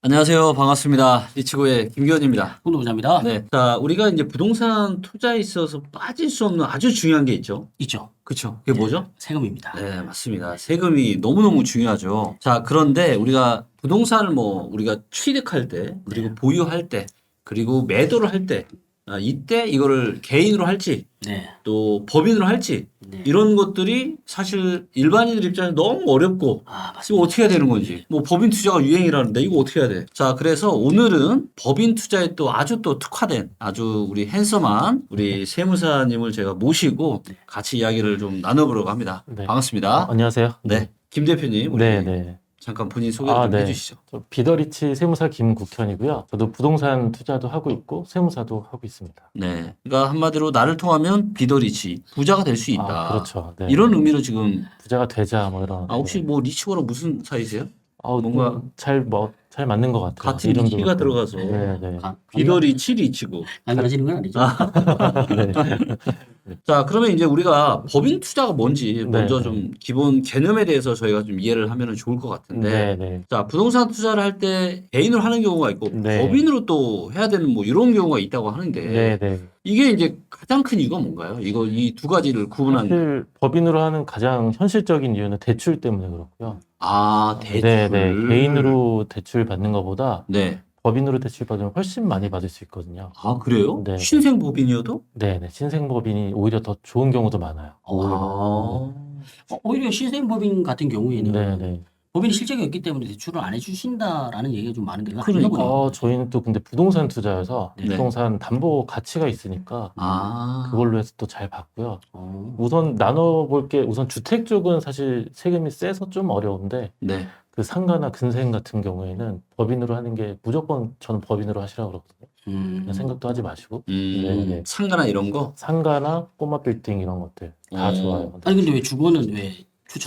안녕하세요. 반갑습니다. 리치고의 김기현입니다. 홍동자입니다. 네. 자, 우리가 이제 부동산 투자에 있어서 빠질 수 없는 아주 중요한 게 있죠. 있죠. 그렇죠. 그게 뭐죠? 세금입니다. 네, 맞습니다. 세금이 너무너무 중요하죠. 자, 그런데 우리가 부동산을 뭐 우리가 취득할 때, 그리고 보유할 때, 그리고 매도를 할 때, 아, 이때 이거를 개인으로 할지, 네. 또 법인으로 할지, 네. 이런 것들이 사실 일반인들 입장에 너무 어렵고, 아, 이거 맞습니다. 어떻게 해야 되는 건지. 뭐 법인 투자가 유행이라는데 이거 어떻게 해야 돼? 자, 그래서 오늘은 법인 투자에 또 아주 또 특화된 아주 우리 핸섬한 우리 세무사님을 제가 모시고 같이 이야기를 좀 나눠보려고 합니다. 네. 반갑습니다. 어, 안녕하세요. 네. 김 대표님, 우리 네, 네. 잠깐 본인 소개 아, 좀 네. 해주시죠. 저 비더리치 세무사 김국현이고요. 저도 부동산 투자도 하고 있고 세무사도 하고 있습니다. 네. 그러니까 한마디로 나를 통하면 비더리치 부자가 될 수 있다. 아, 그렇죠. 네. 이런 의미로 지금 부자가 되자 뭐 이런. 아 혹시 뭐 리치고랑 무슨 사이세요? 아, 뭔가- 뭔가 잘뭐 잘 맞는 것 같아요. 같은 이름도 그렇고. 들어가서 네, 네. 가- 비더리치 리치고. 강요하시는 건 아니죠. 네. 자, 그러면 이제 우리가 법인 투자가 뭔지 먼저 네. 좀 기본 개념에 대해서 저희가 좀 이해를 하면 좋을 것 같은데. 네, 네. 자, 부동산 투자를 할 때 개인으로 하는 경우가 있고 네. 법인으로 또 해야 되는 뭐 이런 경우가 있다고 하는데 네, 네. 이게 이제 가장 큰 이유가 뭔가요? 이거 이 두 가지를 구분하는 사실 법인으로 하는 가장 현실적인 이유는 대출 때문에 그렇고요. 아, 대출. 네, 네. 개인으로 대출 받는 것보다 네. 법인으로 대출 받으면 훨씬 많이 받을 수 있거든요. 아, 그래요? 네. 신생 법인이어도? 네, 네. 신생 법인이 오히려 더 좋은 경우도 많아요. 아. 어, 오히려 신생 법인 같은 경우에는 네, 네. 법인이 실적이 없기 때문에 대출을 안 해주신다라는 얘기가 좀 많은데 그러니까. 어, 저희는 또 근데 부동산 투자여서 네. 부동산 담보 가치가 있으니까 아. 그걸로 해서 또잘 받고요. 어. 우선 나눠볼 게 우선 주택 쪽은 사실 세금이 세서 좀 어려운데 네. 그 상가나 근생 같은 경우에는 법인으로 하는 게 무조건 저는 법인으로 하시라고 그러거든요. 음. 그냥 생각도 하지 마시고 음, 네, 네. 상가나 이런 거? 상가나 꼬마 빌딩 이런 것들 다 어. 좋아요. 아니 근데 왜 주거는 왜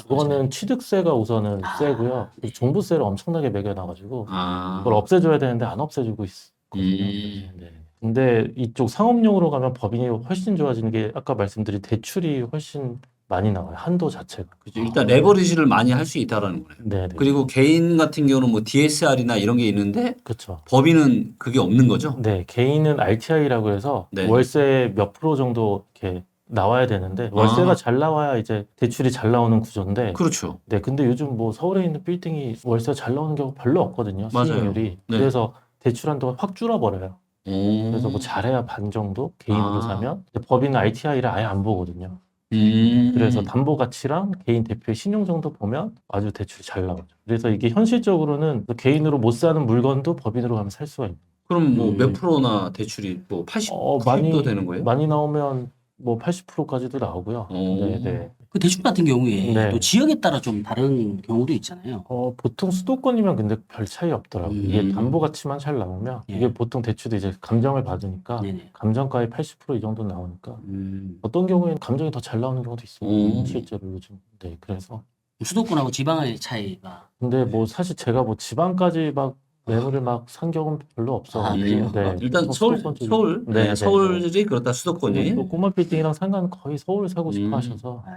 그거는 취득세가 우선은 아. 세고요. 그 종부세를 엄청나게 매겨놔가지고 아. 그걸 없애줘야 되는데 안 없애주고 있거든요. 음. 네. 근데 이쪽 상업용으로 가면 법인이 훨씬 좋아지는 게 아까 말씀드린 대출이 훨씬 많이 나와요. 한도 자체가. 그죠. 일단 레버리지를 많이 할 수 있다라는 거네요. 네, 네. 그리고 개인 같은 경우는 뭐 DSR이나 이런 게 있는데 그렇죠. 법인은 그게 없는 거죠. 네, 개인은 RTI라고 해서 네. 월세 몇 프로 정도 이렇게 나와야 되는데 월세가 아. 잘 나와야 이제 대출이 잘 나오는 구조인데 그렇죠. 네, 근데 요즘 뭐 서울에 있는 빌딩이 월세가 잘 나오는 경우 별로 없거든요. 맞아요. 수익률이. 네. 그래서 대출 한도가 확 줄어버려요. 그래서 뭐 잘해야 반 정도 개인으로 아. 사면 근데 법인은 RTI를 아예 안 보거든요. 음. 그래서 담보 가치랑 개인 대표의 신용 정도 보면 아주 대출이 잘 나오죠. 그래서 이게 현실적으로는 개인으로 못 사는 물건도 법인으로 가면 살 수가 있는. 그럼 뭐 음. 몇 프로나 대출이 뭐 80, 어, 90도 많이 되는 거예요? 많이 나오면 뭐 80%까지도 나오고요. 오. 네, 네. 그 대출 같은 경우에 네. 또 지역에 따라 좀 다른 경우도 있잖아요. 어, 보통 수도권이면 근데 별 차이 없더라고요. 음. 이게 담보 가치만 잘 나오면 예. 이게 보통 대출도 이제 감정을 받으니까 네네. 감정가의 80%이 정도 나오니까 음. 어떤 경우에는 감정이 더 잘 나오는 경우도 있어요. 음. 실제로 요즘. 네, 그래서 수도권하고 지방의 차이가 근데 뭐 사실 제가 뭐 지방까지 막 매물을 막 산 경우는 별로 없어. 아, 그래요? 네. 일단 뭐 서울, 수도권 쪽이- 서울, 네, 네, 네, 서울이 그렇다 수도권이. 또 꼬마 빌딩이랑 상가는 거의 서울 사고 싶어 음. 하셔서 아.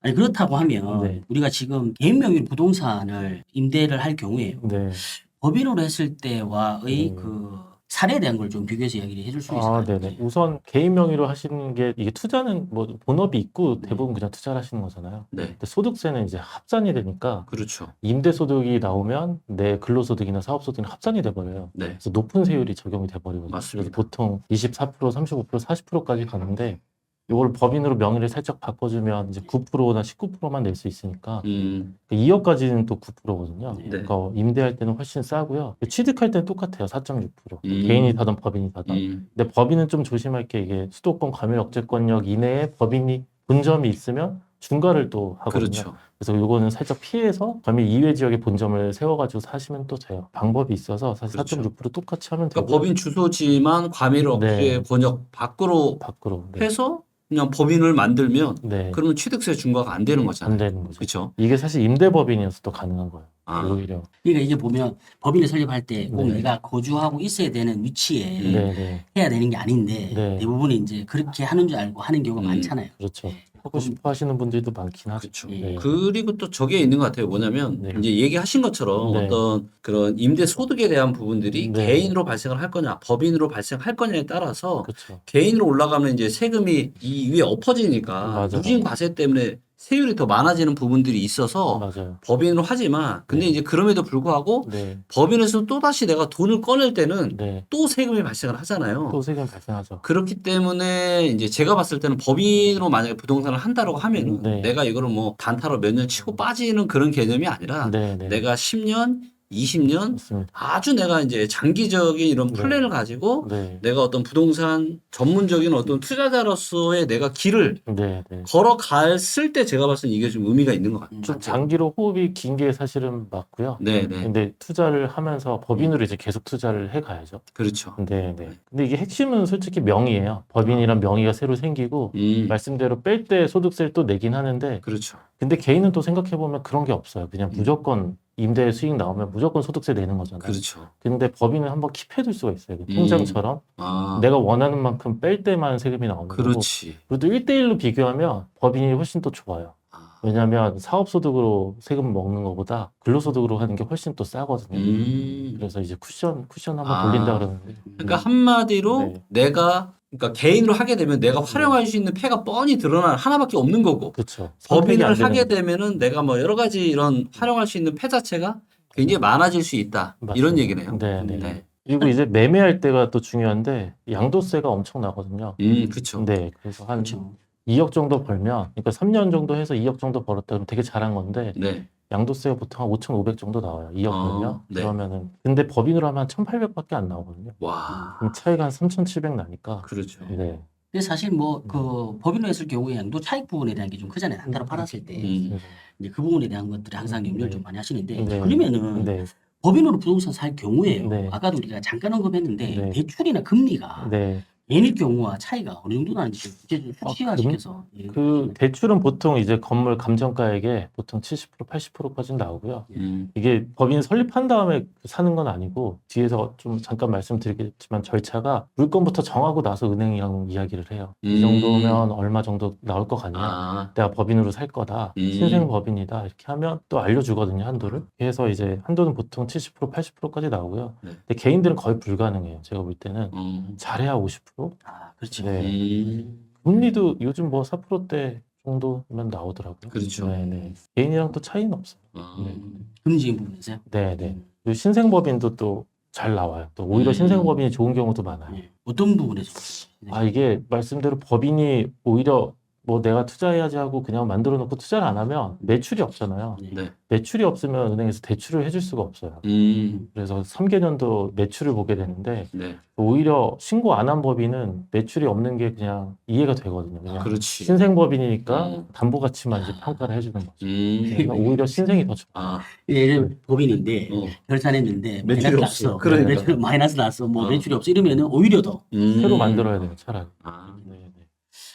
아니 그렇다고 하면 네. 우리가 지금 개인 명의로 부동산을 임대를 할 경우에 네. 법인으로 했을 때와의 음. 그 사례에 대한 걸 좀 비교해서 이야기를 해줄 수 있을까요? 아, 네네. 우선 개인 명의로 하시는 게 이게 투자는 뭐 본업이 있고 대부분 그냥 투자를 하시는 거잖아요. 네, 근데 소득세는 이제 합산이 되니까 그렇죠. 임대 소득이 나오면 내 근로 소득이나 사업 소득이 합산이 돼 버려요. 네. 그래서 높은 세율이 적용이 돼 버리거든요. 맞습니다. 그래서 보통 24%, 35%, 40%까지 가는데 이걸 법인으로 명의를 살짝 바꿔주면 이제 9%나 19%만 낼 수 있으니까 음, 2억까지는 또 9%거든요. 네. 그러니까 임대할 때는 훨씬 싸고요. 취득할 때는 똑같아요. 4.6%. 음. 개인이 사든 법인이 사든. 음, 근데 법인은 좀 조심할 게 이게 수도권 과밀 억제권역 이내에 법인이 본점이 있으면 중과를 또 하거든요. 그렇죠. 그래서 요거는 살짝 피해서 과밀 이외 지역에 본점을 세워가지고 사시면 또 돼요. 방법이 있어서 사실 그렇죠. 4.6% 똑같이 하면 되고 그러니까 법인 주소지만 과밀 억제 네. 권역 밖으로 밖으로 네. 해서 그냥 법인을 만들면 네. 그러면 취득세 중과가 안 되는 안 거잖아요. 되는 거죠. 그렇죠. 이게 사실 임대법인이어서 또 가능한 거예요. 아, 오히려. 그러니까 이게 보면 법인을 설립할 때 꼭 네. 내가 거주하고 있어야 되는 위치에 네, 네. 해야 되는 게 아닌데 네. 대부분이 이제 그렇게 하는 줄 알고 하는 경우가 음. 많잖아요. 그렇죠. 하고 싶어 하시는 분들도 많긴 하죠. 그렇죠. 예. 네. 그리고 또 저게 있는 것 같아요. 뭐냐면 네. 이제 얘기하신 것처럼 네. 어떤 그런 임대 소득에 대한 부분들이 네. 개인으로 발생을 할 거냐, 법인으로 발생할 거냐에 따라서 그렇죠. 개인으로 올라가면 이제 세금이 이 위에 엎어지니까 맞아요. 누진 과세 때문에 세율이 더 많아지는 부분들이 있어서 맞아요. 법인으로 하지만 근데 네. 이제 그럼에도 불구하고 네. 법인에서 또 다시 내가 돈을 꺼낼 때는 네. 또 세금이 발생을 하잖아요. 또 세금 발생하죠. 그렇기 때문에 이제 제가 봤을 때는 법인으로 만약에 부동산을 한다라고 하면은 네. 내가 이거를 뭐 단타로 몇 년 치고 빠지는 그런 개념이 아니라 네, 네. 내가 10년, 20년 맞습니다. 아주 내가 이제 장기적인 이런 네. 플랜을 가지고 네. 내가 어떤 부동산 전문적인 어떤 투자자로서의 내가 길을 네, 네. 걸어갔을 때 제가 봤을 때 이게 좀 의미가 있는 것 같아요. 좀 장기로 호흡이 긴 게 사실은 맞고요. 네, 네. 근데 투자를 하면서 법인으로 이제 계속 투자를 해 가야죠. 그렇죠. 네, 네. 근데 이게 핵심은 솔직히 명의예요. 법인이란 명의가 새로 생기고 음, 말씀대로 뺄 때 소득세를 또 내긴 하는데 그렇죠. 근데 개인은 또 생각해 보면 그런 게 없어요. 그냥 음. 무조건 임대 수익 나오면 무조건 소득세 내는 거잖아요. 그렇죠. 근데 법인은 한번 킵해둘 수가 있어요. 그 음. 통장처럼 아, 내가 원하는 만큼 뺄 때만 세금이 나오는 거고 그렇지. 그리고 또 1대1로 비교하면 법인이 훨씬 또 좋아요. 아, 왜냐하면 사업소득으로 세금 먹는 것보다 근로소득으로 하는 게 훨씬 또 싸거든요. 음. 그래서 이제 쿠션 쿠션 한번 아. 돌린다 그러는데 그러니까 한마디로 네. 내가 그러니까 개인으로 하게 되면 내가 활용할 수 있는 패가 뻔히 드러나 하나밖에 없는 거고 그렇죠. 법인을 하게 되면은 내가 뭐 여러 가지 이런 활용할 수 있는 패 자체가 굉장히 많아질 수 있다 이런 얘기네요. 네, 네. 네. 그리고 이제 매매할 때가 또 중요한데 양도세가 엄청 나거든요. 음, 그렇죠. 네, 그래서 한 그렇죠. 2억 정도 벌면, 그러니까 3년 정도 해서 2억 정도 벌었다 그러면 되게 잘한 건데, 네. 양도세가 보통 한 5,500 정도 나와요. 2억 아. 네. 그러면은, 근데 법인으로 하면 한 1,800밖에 안 나오거든요. 와, 그럼 차이가 한 3,700 나니까. 그렇죠. 네. 근데 사실 뭐 그 법인으로 했을 경우에 양도 차익 부분에 대한 게 좀 크잖아요. 단타로 팔았을 때 음. 네. 이제 그 부분에 대한 것들이 항상 염려를 네. 좀 많이 하시는데 네. 그러면은 네. 법인으로 부동산 살 경우에요. 네. 아까도 우리가 잠깐 언급했는데 네. 대출이나 금리가 네. 개인일 경우와 차이가 어느 정도 나는지 좀 구체적으로 아, 수치화시켜서 예. 그 대출은 보통 이제 건물 감정가액에 보통 70% 80%까지 나오고요. 음. 이게 법인 설립한 다음에 사는 건 아니고 뒤에서 좀 잠깐 말씀드리겠지만 절차가 물건부터 정하고 나서 은행이랑 이야기를 해요. 이 음. 정도면 얼마 정도 나올 것 같냐? 아, 내가 법인으로 살 거다. 음. 신생 법인이다. 이렇게 하면 또 알려주거든요, 한도를. 그래서 이제 한도는 보통 70% 80%까지 나오고요. 네. 근데 개인들은 거의 불가능해요. 제가 볼 때는 음. 잘해야 50%. 아 그렇죠. 네. 음. 금리도 요즘 뭐 4%대 정도면 나오더라고요. 그렇죠. 네, 네. 개인이랑 또 차이는 없어요. 아, 네. 금지인 부분에서요. 네, 네. 그리고 신생법인도 또 잘 나와요. 또 오히려 음. 신생법인이 좋은 경우도 많아요. 예. 어떤 부분에서? 아, 이게 말씀대로 법인이 오히려 뭐 내가 투자해야지 하고 그냥 만들어 놓고 투자를 안 하면 매출이 없잖아요. 네. 네. 매출이 없으면 은행에서 대출을 해줄 수가 없어요. 음. 그래서 3개년도 매출을 보게 되는데 네. 오히려 신고 안 한 법인은 매출이 없는 게 그냥 이해가 되거든요. 그냥 그렇지. 신생법인이니까 음. 담보 가치만 이제 평가를 해주는 거죠. 음. 그래서 오히려 신생이 더 좋아요. 아, 예를 법인인데 어. 결산했는데 매출이 마이너스 없어. 났어. 그러니까. 매출 마이너스 났어. 뭐 어. 매출이 없어. 이러면은 오히려 더. 음. 새로 만들어야 돼요, 차라리. 아, 네, 네.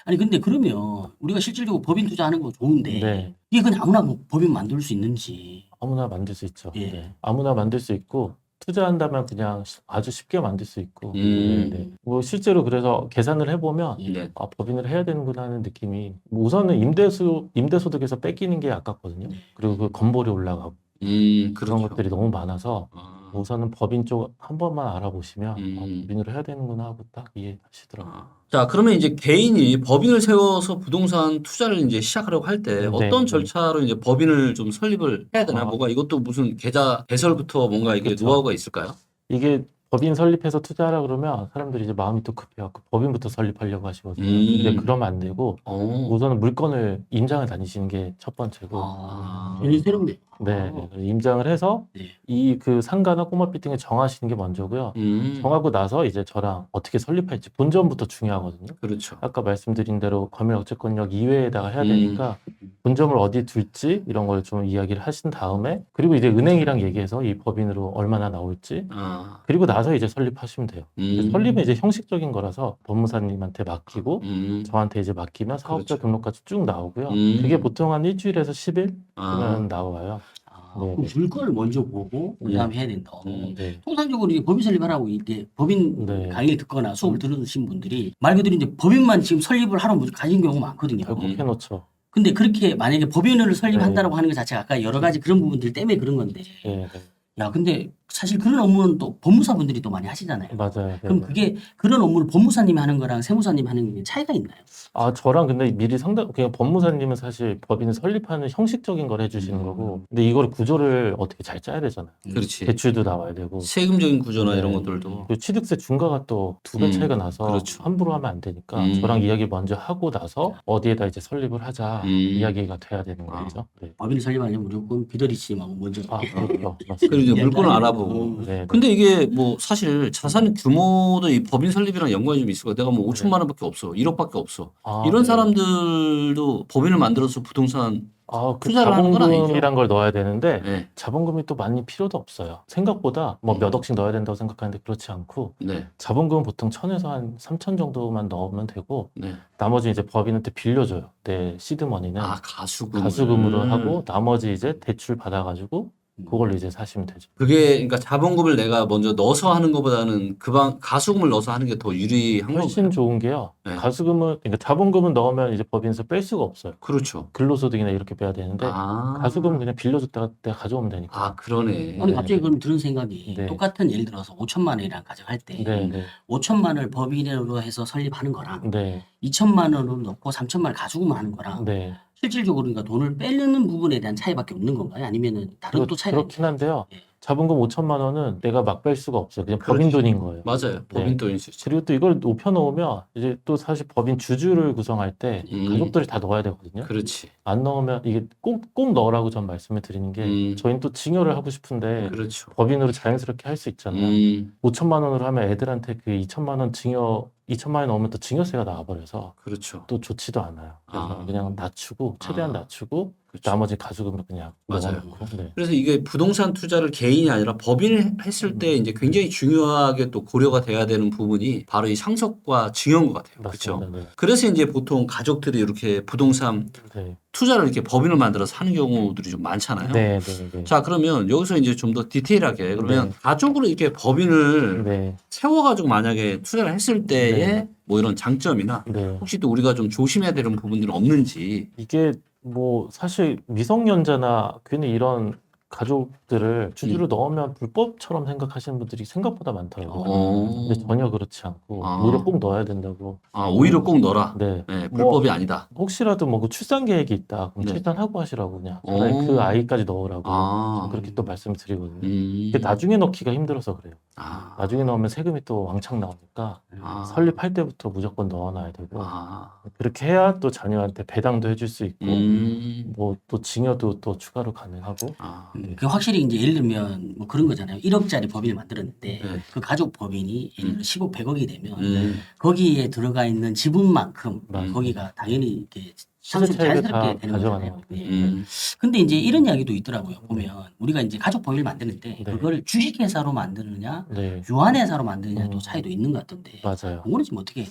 아니 근데 그러면 우리가 실질적으로 법인 투자하는 거 좋은데 네. 이게 그냥 아무나 뭐 법인 만들 수 있는지. 아무나 만들 수 있죠. 예. 네. 아무나 만들 수 있고 투자한다면 그냥 시- 아주 쉽게 만들 수 있고. 음. 네, 네. 뭐 실제로 그래서 계산을 해보면 네. 아, 법인을 해야 되는구나 하는 느낌이 뭐 우선은 임대수 임대소득에서 뺏기는 게 아깝거든요. 그리고 그 건볼이 올라가고 음, 그런 그렇죠. 것들이 너무 많아서 아, 우선은 법인 쪽 한 번만 알아보시면 음. 아, 법인으로 해야 되는구나 하고 딱 이해하시더라고요. 아. 자, 그러면 이제 개인이 법인을 세워서 부동산 투자를 이제 시작하려고 할때 네. 어떤 절차로 이제 법인을 좀 설립을 해야 되나? 아. 뭐가 이것도 무슨 계좌 개설부터 뭔가 이게 그쵸. 노하우가 있을까요? 이게 법인 설립해서 투자하라 그러면 사람들이 이제 마음이 또 급해갖고 법인부터 설립하려고 하시거든요. 음. 근데 그러면 안 되고 어. 우선은 물건을 임장을 다니시는 게 첫 번째고 아, 아. 굉장히 새롭네. 네, 아. 네. 임장을 해서 네. 이 그 상가나 꼬마 빌딩을 정하시는 게 먼저고요. 음. 정하고 나서 이제 저랑 어떻게 설립할지 본점부터 중요하거든요. 그렇죠. 아까 말씀드린 대로 검열 어쨌건역 이외에다가 해야 음. 되니까 본점을 어디 둘지 이런 걸 좀 이야기를 하신 다음에 그리고 이제 은행이랑 얘기해서 이 법인으로 얼마나 나올지 아. 그리고 나서 이제 설립하시면 돼요. 음. 설립은 이제 형식적인 거라서 법무사님한테 맡기고 음. 저한테 이제 맡기면 사업자 그렇죠. 등록까지 쭉 나오고요. 음. 그게 보통 한 일주일에서 10일 아. 그러면 나와요. 아, 네. 그 물건을 먼저 보고 그다음에 해야 된다. 음. 네. 통상적으로 이제 법인 설립하라고 이제 법인 네. 강의를 듣거나 수업을 들으신 분들이 말 그대로 이제 법인만 지금 설립을 하러 가진 경우가 많거든요. 결국 음. 해놓죠. 근데 그렇게 만약에 법인을 설립한다라고 네. 하는 것 자체가 아까 여러 가지 그런 부분들 때문에 그런 건데 네, 네. 야 근데 사실 그런 업무는 또 법무사분들이 또 많이 하시잖아요. 맞아요. 네, 그럼 네. 그게 그런 업무를 법무사님이 하는 거랑 세무사님이 하는 게 차이가 있나요? 아, 저랑 근데 미리 상담, 그냥 법무사님은 사실 법인을 설립하는 형식적인 걸 해주시는 음. 거고, 근데 이걸 구조를 어떻게 잘 짜야 되잖아요. 그렇지. 대출도 나와야 되고, 세금적인 구조나 네. 이런 것들도 그 취득세 중과가 또 두 배 음, 차이가 나서 그렇죠. 함부로 하면 안 되니까 음. 저랑 이야기 먼저 하고 나서 어디에다 이제 설립을 하자 음. 이야기가 돼야 되는 아. 거죠. 네. 법인을 설립하려면 무조건 비더리씨님하고 먼저 아, 그렇죠. 그리고 맞습니다. 이제 물건을 알아보고. 거. 네, 네. 근데 이게 뭐 사실 자산 규모도 이 법인 설립이랑 연관이 좀 있을 거야. 내가 뭐 5천만 원밖에 없어. 1억밖에 없어. 아, 이런 네. 사람들도 법인을 만들어서 부동산 아, 그 투자를 하는 건 아니죠. 자본금이란 걸 넣어야 되는데 네. 자본금이 또 많이 필요도 없어요. 생각보다 뭐 몇 억씩 넣어야 된다고 생각하는데 그렇지 않고 네. 자본금은 보통 천에서 한 삼천 정도만 넣으면 되고 네. 나머지 이제 법인한테 빌려줘요. 내 시드머니는 아, 가수금. 가수금으로 하고 나머지 이제 대출 받아가지고 그걸로 이제 사시면 되죠. 그게 그러니까 자본금을 내가 먼저 넣어서 하는 것보다는 그방 가수금을 넣어서 하는 게 더 유리한 훨씬 건가요? 좋은 게요. 네. 가수금은 그러니까 자본금은 넣으면 이제 법인에서 뺄 수가 없어요. 그렇죠. 근로소득이나 이렇게 빼야 되는데 아. 가수금은 그냥 빌려줬다가 내가 가져오면 되니까. 아, 그러네. 아니 네. 갑자기 그럼 들은 생각이 네. 똑같은 예를 들어서 5천만 원이랑 가정할 때 네, 네, 5천만 원을 법인으로 해서 설립하는 거랑 네, 2천만 원으로 넣고 3천만 원 가지고만 하는 거랑 네. 실질적으로 그러니까 돈을 빼는 부분에 대한 차이밖에 없는 건가요? 아니면은 다른 또 차이가 그렇긴 한데요. 예. 자본금 5천만 원은 내가 막 뺄 수가 없어요. 그냥 그렇지. 법인 돈인 거예요. 맞아요. 법인 돈일 수 있죠. 그리고 또 이걸 높여놓으면 이제 또 사실 법인 주주를 구성할 때 음. 가족들이 다 넣어야 되거든요. 그렇지. 안 넣으면 이게 꼭, 꼭 넣으라고 전 말씀을 드리는 게 음. 저희는 또 증여를 하고 싶은데 그렇죠. 법인으로 자연스럽게 할 수 있잖아요. 음, 5천만 원으로 하면 애들한테 그 2천만 원 증여 2천만 원 넣으면 또 증여세가 나와버려서 그렇죠. 또 좋지도 않아요. 그래서 아. 그냥 낮추고 최대한 아. 낮추고. 나머지 가수금을 그냥 맞아요. 넣어놓고 네. 그래서 이게 부동산 투자를 개인이 아니라 법인을 했을 때 이제 굉장히 중요하게 또 고려가 돼야 되는 부분이 바로 이 상속과 증여인 것 같아요. 그렇죠. 맞습니다. 네. 그래서 이제 보통 가족들이 이렇게 부동산 네. 투자를 이렇게 법인을 만들어서 하는 경우들이 좀 많잖아요. 네, 네, 네. 자, 그러면 여기서 이제 좀 더 디테일하게 그러면 가족으로 이렇게 법인을 네, 세워가지고 만약에 투자를 했을 때의 네. 뭐 이런 장점이나 네. 혹시 또 우리가 좀 조심해야 되는 부분들은 없는지. 이게 뭐 사실 미성년자나 괜히 이런 가족 들을 주주로 넣으면 불법처럼 생각하시는 분들이 생각보다 많더라고요. 음. 어. 근데 전혀 그렇지 않고 아. 오히려 꼭 넣어야 된다고. 아, 오히려 꼭 넣어라. 네. 네, 불법이 아니다. 혹시라도 뭐그 출산 계획이 있다. 그럼 네. 출산하고 하시라고 그냥. 차라리 오. 그 아이까지 넣으라고. 아. 그렇게 또 말씀을 드리거든요. 음. 근데 나중에 넣기가 힘들어서 그래요. 아. 나중에 넣으면 세금이 또 왕창 나오니까 아. 설립할 때부터 무조건 넣어놔야 되고 아. 그렇게 해야 또 자녀한테 배당도 해줄 수 있고 음. 뭐 또 증여도 또 추가로 가능하고 아. 음, 그 확실히 이제 예를 들면 뭐 그런 거잖아요. 1억짜리 법인을 만들었는데 네. 그 가족 법인이 예를 들어 10억 100억이 되면 음. 거기에 들어가 있는 지분만큼 맞아요. 거기가 당연히 이렇게 시세 상속 차익을 자연스럽게 다 되는 거잖아요. 예. 음. 근데 이제 이런 이야기도 있더라고요. 보면 우리가 이제 가족 법인을 만드는데 네. 그걸 주식회사로 만드느냐 네 유한회사로 만드느냐 또 음. 차이도 있는 것 같던데 맞아요. 그거는 지금 어떻게?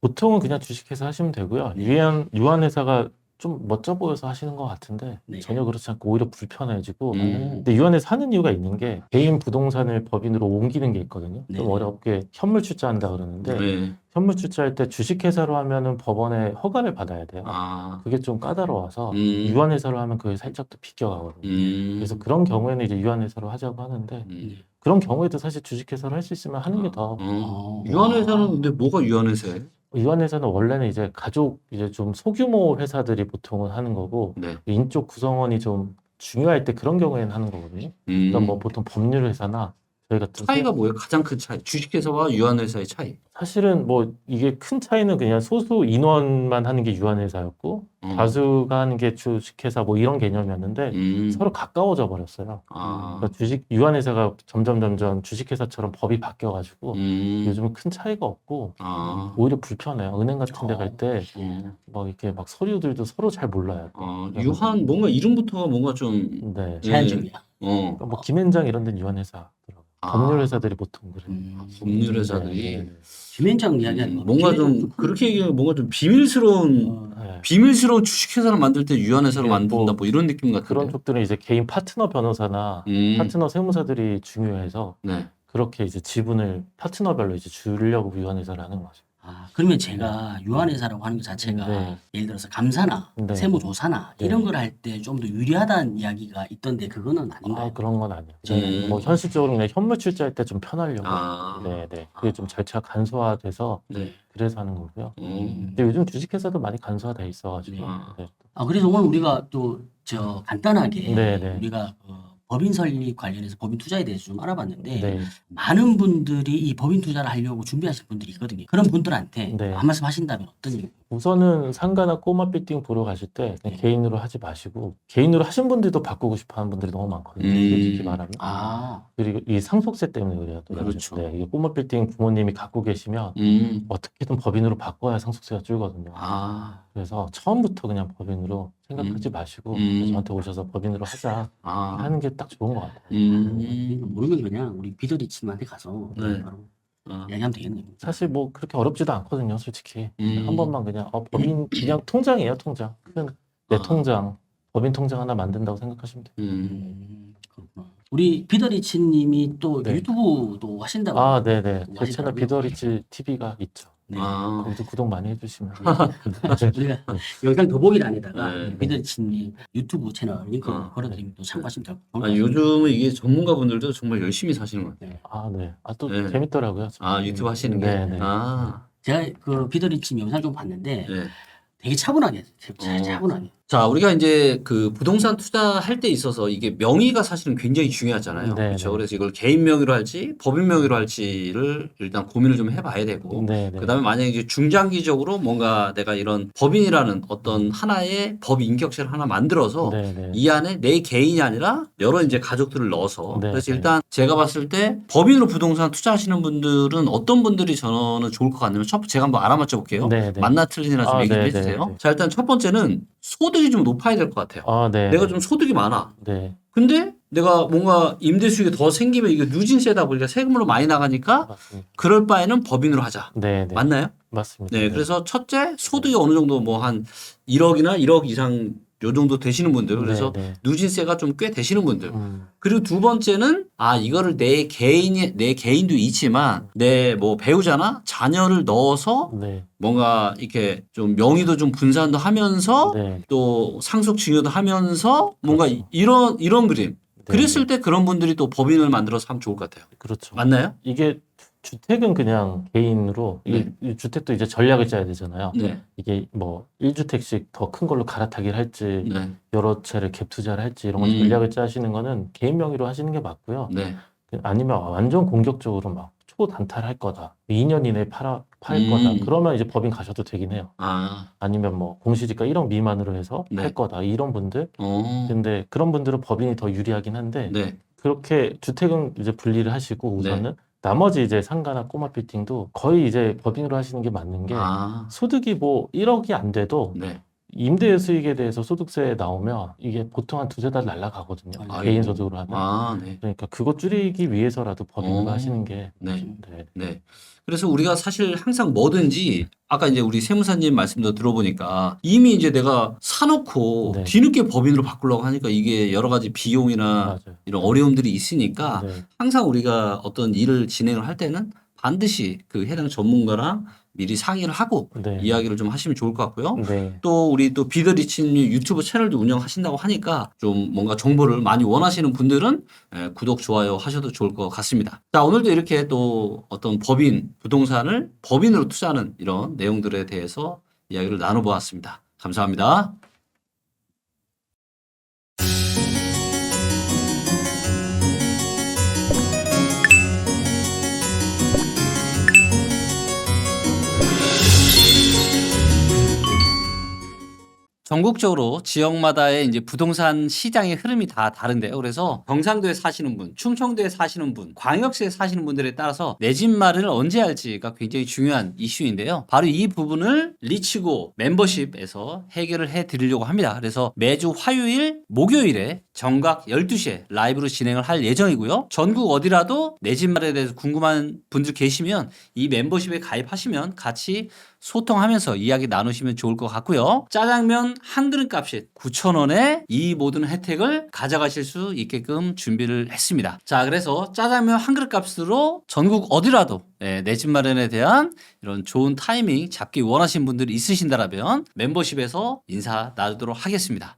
보통은 그냥 주식회사 하시면 되고요. 유한 유한 회사가 좀 멋져 보여서 하시는 것 같은데 네. 전혀 그렇지 않고 오히려 불편해지고 음. 근데 유한회사 하는 이유가 있는 게 개인 부동산을 법인으로 옮기는 게 있거든요. 네. 좀 어렵게 현물 출자한다 그러는데 네. 현물 출자할 때 주식회사로 하면은 법원에 허가를 받아야 돼요. 아. 그게 좀 까다로워서 음. 유한회사로 하면 그게 살짝 또 비껴가거든요. 음. 그래서 그런 경우에는 이제 유한회사로 하자고 하는데 음. 그런 경우에도 사실 주식회사로 할수 있으면 하는 게 더 어. 유한회사는 근데 뭐가 유한회사예요? 유한회사는 원래는 이제 가족 이제 좀 소규모 회사들이 보통은 하는 거고 네. 인적 구성원이 좀 중요할 때 그런 경우에는 하는 거거든요. 음. 그러니까 뭐 보통 법률 회사나 저희 같은 차이가 뭐예요? 가장 큰 차이. 주식회사와 유한회사의 차이. 사실은 뭐 이게 큰 차이는 그냥 소수 인원만 하는 게 유한회사였고 음. 다수가 하는 게 주식회사 뭐 이런 개념이었는데 음. 서로 가까워져 버렸어요. 아. 그러니까 주식 유한회사가 점점 점점 주식회사처럼 법이 바뀌어가지고 음. 요즘은 큰 차이가 없고 아. 오히려 불편해요. 은행 같은 데 갈때 어. 막 이렇게 막 서류들도 서로 잘 몰라요. 어, 유한 뭔가 이름부터가 뭔가 좀 네. 예. 제한적이야. 어. 그러니까 뭐 김현장 이런 데는 유한회사더라고요. 아. 법률 회사들이 보통 그래요. 음. 법률 회사들이 네, 네, 김현장 이야기하는 거 뭔가 좀 그렇게 얘기하면 뭔가 좀 비밀스러운 어, 네. 비밀스러운 주식회사를 만들 때 유한회사로 예, 만든다 뭐 뭐 이런 느낌 같은데. 그런 쪽들은 이제 개인 파트너 변호사나 음. 파트너 세무사들이 중요해서 네. 그렇게 이제 지분을 파트너별로 이제 주려고 위원회사를 하는 거죠. 아, 그러면 제가 유한회사라고 하는 것 자체가 네. 예를 들어서 감사나 네. 세무조사나 네. 이런 걸 할 때 좀 더 유리하다는 이야기가 있던데 그거는 아닌가요? 아 그런 건 아니에요. 음. 뭐 현실적으로 그냥 현물 출자할 때 좀 편하려고. 아. 네, 네. 그게 좀 절차 간소화돼서 네. 그래서 하는 거고요. 음. 근데 요즘 주식회사도 많이 간소화돼 있어가지고. 네. 네. 아, 그래서 오늘 우리가 또 저 간단하게 네, 네. 우리가 그 법인 설립 관련해서 법인 투자에 대해서 좀 알아봤는데 네. 많은 분들이 이 법인 투자를 하려고 준비하실 분들이 있거든요. 그런 분들한테 네. 한 말씀 하신다면 어떤 얘기? 우선은 상가나 꼬마 빌딩 보러 가실 때 그냥 네. 개인으로 하지 마시고 개인으로 하신 분들도 바꾸고 싶어 하는 분들이 너무 많거든요. 음. 솔직히 말하면. 아, 그리고 이 상속세 때문에 그래요. 또 그렇죠. 네, 이게 꼬마 빌딩 부모님이 갖고 계시면 음. 어떻게든 법인으로 바꿔야 상속세가 줄거든요. 아. 그래서 처음부터 그냥 법인으로 생각하지 마시고 음. 저한테 오셔서 법인으로 하자 아. 하는 게 딱 좋은 것 같아요. 음. 모르면 그냥 우리 비더리치님한테 가서 네. 바로 아. 얘기하면 되겠네요. 사실 뭐 그렇게 어렵지도 않거든요, 솔직히. 음. 한 번만 그냥 어, 법인 그냥 통장이에요, 통장. 그냥 내 아. 통장, 법인 통장 하나 만든다고 생각하시면 돼요. 음. 음, 그렇구나. 우리 비더리치님이 또 네. 유튜브도 하신다고. 아, 네, 네. 제 하시더라고요. 채널 비더리치 TV가 있죠. 네. 아. 거기도 구독 많이 해주시면. 우리가 영상 더보기란에다가 네. 비더리치님 유튜브 채널 링크 아. 걸어드리면 또 참고하시면 될것 아, 같아요. 요즘은 이게 전문가분들도 정말 열심히 사시는 것 같아요. 아, 네. 아, 또 네. 재밌더라고요. 아, 유튜브 하시는 게. 네, 네. 아. 제가 그 비더리치님 영상 좀 봤는데 네. 되게 차분하게, 차- 어. 차분하게. 자, 우리가 이제 그 부동산 투자할 때 있어서 이게 명의가 사실은 굉장히 중요하잖아요. 네, 그렇죠. 네. 그래서 이걸 개인 명의로 할지 법인 명의로 할지를 일단 고민을 좀 해 봐야 되고. 네, 네. 그다음에 만약에 이제 중장기적으로 뭔가 내가 이런 법인이라는 어떤 하나의 법 인격체를 하나 만들어서 네, 네. 이 안에 내 개인이 아니라 여러 이제 가족들을 넣어서 네, 그래서 네. 일단 제가 봤을 때 법인으로 부동산 투자하시는 분들은 어떤 분들이 저는 좋을 것 같냐면 첫 제가 한번 알아맞혀 볼게요. 네, 네. 만나 틀리나 좀 아, 얘기 좀 네, 해주세요. 자 일단 첫 번째는 소득 이 좀 높아야 될 것 같아요. 아, 네. 내가 네. 좀 소득이 많아. 네. 근데 내가 뭔가 임대 수익이 더 생기면 이게 누진세다 보니까 세금으로 많이 나가니까 맞습니다. 그럴 바에는 법인으로 하자. 네, 네. 맞나요? 맞습니다. 네, 그래서 첫째 소득이 어느 정도 뭐 한 1억이나 1억 이상 요 정도 되시는 분들 그래서 네, 네. 누진세가 좀 꽤 되시는 분들 음, 그리고 두 번째는 아 이거를 내 개인이 내 개인도 있지만 내 뭐 배우자나 자녀를 넣어서 네. 뭔가 이렇게 좀 명의도 좀 분산도 하면서 네. 또 상속 증여도 하면서 뭔가 그렇죠. 이- 이런 이런 그림 네, 그랬을 때 그런 분들이 또 법인을 만들어서 하면 좋을 것 같아요. 그렇죠. 맞나요? 이게 주택은 그냥 개인으로 이, 이 주택도 이제 전략을 짜야 되잖아요. 네. 이게 뭐 1주택씩 더 큰 걸로 갈아타기를 할지 네. 여러 채를 갭 투자를 할지 이런 걸 음. 전략을 짜시는 거는 개인 명의로 하시는 게 맞고요. 네. 아니면 완전 공격적으로 막 초단타를 할 거다. 2년 이내에 팔아 팔 음. 거다. 그러면 이제 법인 가셔도 되긴 해요. 아. 아니면 뭐 공시지가 1억 미만으로 해서 네. 할 거다. 이런 분들. 어. 근데 그런 분들은 법인이 더 유리하긴 한데 네. 그렇게 주택은 이제 분리를 하시고 우선은 네. 나머지 이제 상가나 꼬마 빌딩도 거의 이제 법인으로 하시는 게 맞는 게 아. 소득이 뭐 1억이 안 돼도 네. 임대 수익에 대해서 소득세 나오면 이게 보통 한 두세 달 날라가거든요. 아이고. 개인 소득으로 하면. 아, 네. 그러니까 그거 줄이기 위해서라도 법인으로 어. 하시는 게 네. 네. 네. 그래서 우리가 사실 항상 뭐든지 아까 이제 우리 세무사님 말씀도 들어보니까 이미 이제 내가 사놓고 네. 뒤늦게 법인으로 바꾸려고 하니까 이게 여러 가지 비용이나 맞아요. 이런 어려움들이 있으니까 네. 항상 우리가 어떤 일을 진행을 할 때는 반드시 그 해당 전문가랑 미리 상의를 하고 네. 이야기를 좀 하시면 좋을 것 같고요. 네. 또 우리 또 비더리치님 유튜브 채널도 운영하신다고 하니까 좀 뭔가 정보를 많이 원하시는 분들은 예, 구독 좋아요 하셔도 좋을 것 같습니다. 자 오늘도 이렇게 또 어떤 법인 부동산을 법인으로 투자하는 이런 내용들에 대해서 이야기를 나눠보았습니다. 감사합니다. 전국적으로 지역마다의 이제 부동산 시장의 흐름이 다 다른데요. 그래서 경상도에 사시는 분, 충청도에 사시는 분, 광역시에 사시는 분들에 따라서 내 집 마련을 언제 할지가 굉장히 중요한 이슈인데요. 바로 이 부분을 리치고 멤버십에서 해결을 해 드리려고 합니다. 그래서 매주 화요일, 목요일에 정각 12시에 라이브로 진행을 할 예정이고요. 전국 어디라도 내 집 마련에 대해서 궁금한 분들 계시면 이 멤버십에 가입하시면 같이 소통하면서 이야기 나누시면 좋을 것 같고요. 짜장면 한 그릇 값이 9,000원에 이 모든 혜택을 가져가실 수 있게끔 준비를 했습니다. 자, 그래서 짜장면 한 그릇 값으로 전국 어디라도 네, 내집 마련에 대한 이런 좋은 타이밍 잡기 원하시는 분들이 있으신다라면 멤버십에서 인사 나누도록 하겠습니다.